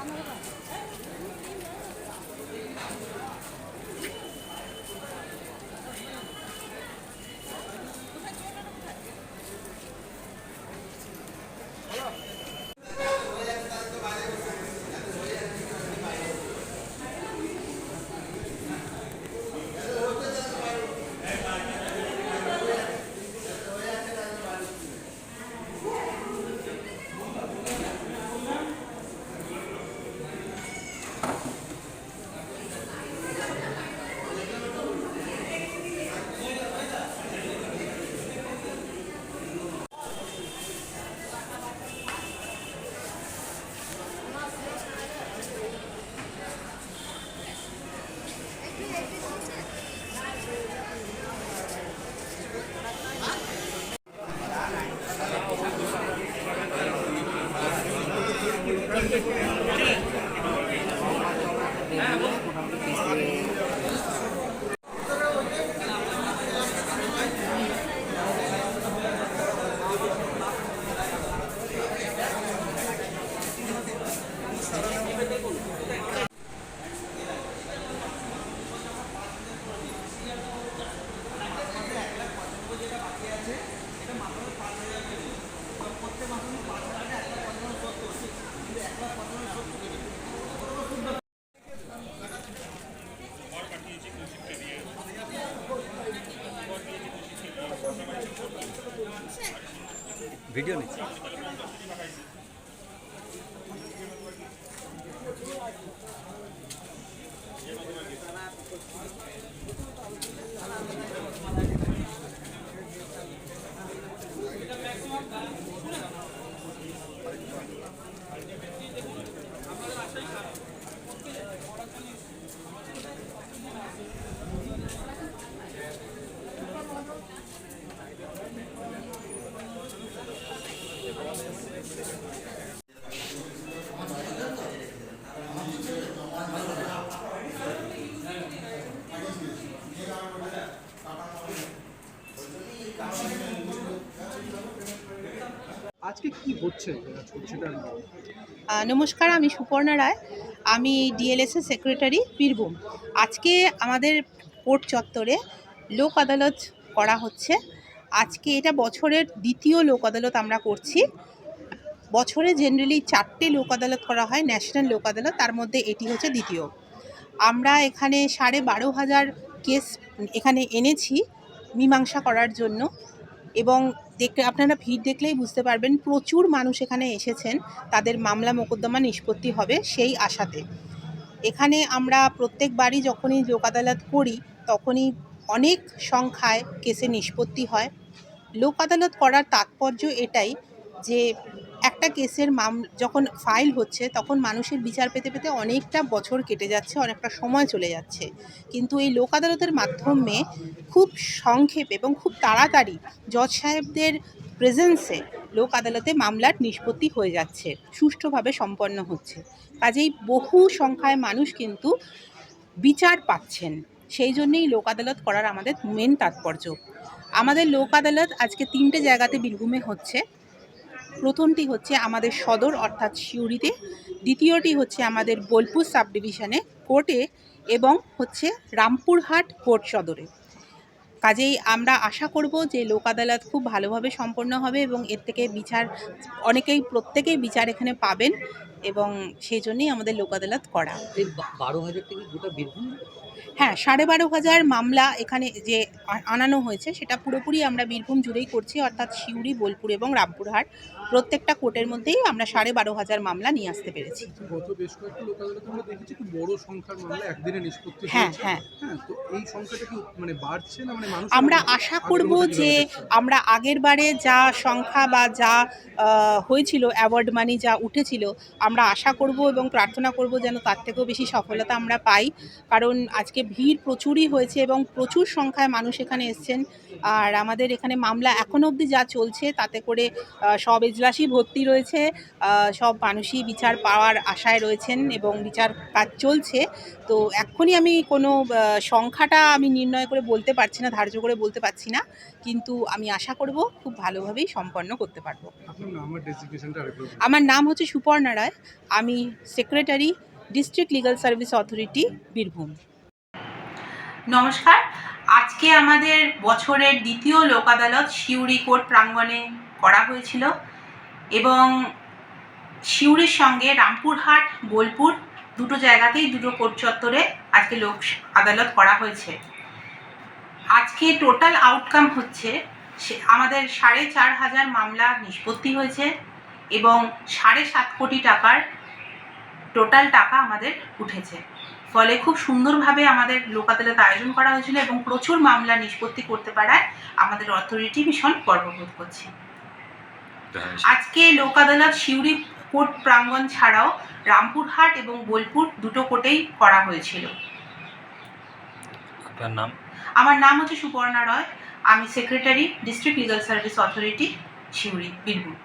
다 먹어봐. 아, 뭐. Video नहीं নমস্কার, আমি সুপর্ণা রায়। আমি ডিএলএসএ সেক্রেটারি, বীরভূম। আজকে আমাদের কোর্ট চত্বরে লোক আদালত করা হচ্ছে। আজকে এটা বছরের দ্বিতীয় লোক আদালত আমরা করছি। বছরে জেনারেলি চারটে লোক আদালত করা হয় ন্যাশনাল লোক আদালত, তার মধ্যে এটি হচ্ছে দ্বিতীয়। আমরা এখানে সাড়ে বারো হাজার কেস এখানে এনেছি মীমাংসা করার জন্য এবং দেখতে আপনারা ভিড় দেখলেই বুঝতে পারবেন, প্রচুর মানুষ এখানে এসেছেন, তাদের মামলা মোকদ্দমা নিষ্পত্তি হবে সেই আশাতে। এখানে আমরা প্রত্যেকবারই যখনই লোক আদালত করি, তখনই অনেক সংখ্যায় কেসে নিষ্পত্তি হয়। লোক আদালত করার তাৎপর্য এটাই যে একটা কেসের মাম, যখন ফাইল হচ্ছে, তখন মানুষের বিচার পেতে পেতে অনেকটা বছর কেটে যাচ্ছে, অনেকটা সময় চলে যাচ্ছে। কিন্তু এই লোক আদালতের মাধ্যমে খুব সংক্ষেপ এবং খুব তাড়াতাড়ি জজ সাহেবদের প্রেজেন্সে লোক আদালতে মামলার নিষ্পত্তি হয়ে যাচ্ছে, সুষ্ঠুভাবে সম্পন্ন হচ্ছে। কাজেই বহু সংখ্যায় মানুষ কিন্তু বিচার পাচ্ছেন। সেই জন্যেই লোক আদালত করার আমাদের মেন তাৎপর্য। আমাদের লোক আদালত আজকে তিনটে জায়গাতে বীরভূমে হচ্ছে। প্রথমটি হচ্ছে আমাদের সদর, অর্থাৎ সিউড়িতে। দ্বিতীয়টি হচ্ছে আমাদের বোলপুর সাব ডিভিশনে কোর্টে এবং হচ্ছে রামপুরহাট কোর্ট সদরে। কাজেই আমরা আশা করব যে লোক আদালত খুব ভালোভাবে সম্পন্ন হবে এবং এর থেকে বিচার, অনেকেই, প্রত্যেকেই বিচার এখানে পাবেন এবং সেই জন্যই আমাদের লোক আদালত করা। বারো হাজার থেকে গোটা বীরভূম? হ্যাঁ সাড়ে বারো হাজার মামলা এখানে যে আনানো হয়েছে সেটা পুরোপুরি আমরা বীরভূম জুড়েই করছি অর্থাৎ সিউড়ি বোলপুর এবং রামপুরহাট। প্রত্যেকটা কোর্টের মধ্যেই আমরা সাড়ে বারো হাজার মামলা নিয়ে আসতে পেরেছি। গত বেশ কয়েকটি লোক আদালতে আমরা দেখেছি খুব বড় সংখ্যার মামলা একদিনে নিষ্পত্তি হ্যাঁ হ্যাঁ। হ্যাঁ তো এই সংখ্যাটা কি মানে বাড়ছে না মানে মানুষ আমরা আশা করব যে আমরা আগের বারে যা সংখ্যা বা যা হয়েছিল অ্যাওয়ার্ড মানি যা উঠেছিল আমরা আশা করব এবং প্রার্থনা করব যেন তার থেকেও বেশি সফলতা আমরা পাই। কারণ আজকে ভিড় প্রচুরই হয়েছে এবং প্রচুর সংখ্যায় মানুষ এখানে এসছেন। আর আমাদের এখানে মামলা এখনও অবধি যা চলছে তাতে করে সব এজলাসই ভর্তি রয়েছে। সব মানুষই বিচার পাওয়ার আশায় রয়েছেন এবং বিচার কাজ চলছে। তো এক্ষুনি আমি কোনো সংখ্যাটা আমি নির্ণয় করে বলতে পারছি না ধার্য করে বলতে পারছি না। কিন্তু আমি আশা করব খুব ভালোভাবেই সম্পন্ন করতে পারব। আমার নাম হচ্ছে সুপর্ণা রায়। আমি secretary district legal service authority Birbhum. নমস্কার। আজকে আমাদের বছরের দ্বিতীয় লোক আদালত সিউড়ি কোর্ট প্রাঙ্গণে করা হয়েছিল এবং সিউড়ির সঙ্গে রামপুরহাট, বোলপুর দুটো জায়গাতেই দুটো কোর্ট চত্বরে আজকে লোক আদালত করা হয়েছে। আজকে টোটাল আউটকাম হচ্ছে আমাদের সাড়ে চার হাজার মামলা নিষ্পত্তি হয়েছে এবং সাড়ে সাত কোটি টাকার টোটাল টাকা আমাদের উঠেছে। ফলে খুব সুন্দরভাবে আমাদের লোক আদালত আয়োজন করা হয়েছিল এবং প্রচুর মামলা নিষ্পত্তি করতে পারায় আমাদের অথরিটি ভীষণ গর্ববোধ করছে। আজকে লোক আদালত সিউড়ি কোর্ট প্রাঙ্গণ ছাড়াও রামপুরহাট এবং বোলপুর দুটো কোর্টেই করা হয়েছিল। আপনার নাম? আমার নাম হচ্ছে সুপর্ণা রয় আমি secretary district legal service authority Suri Birbhum.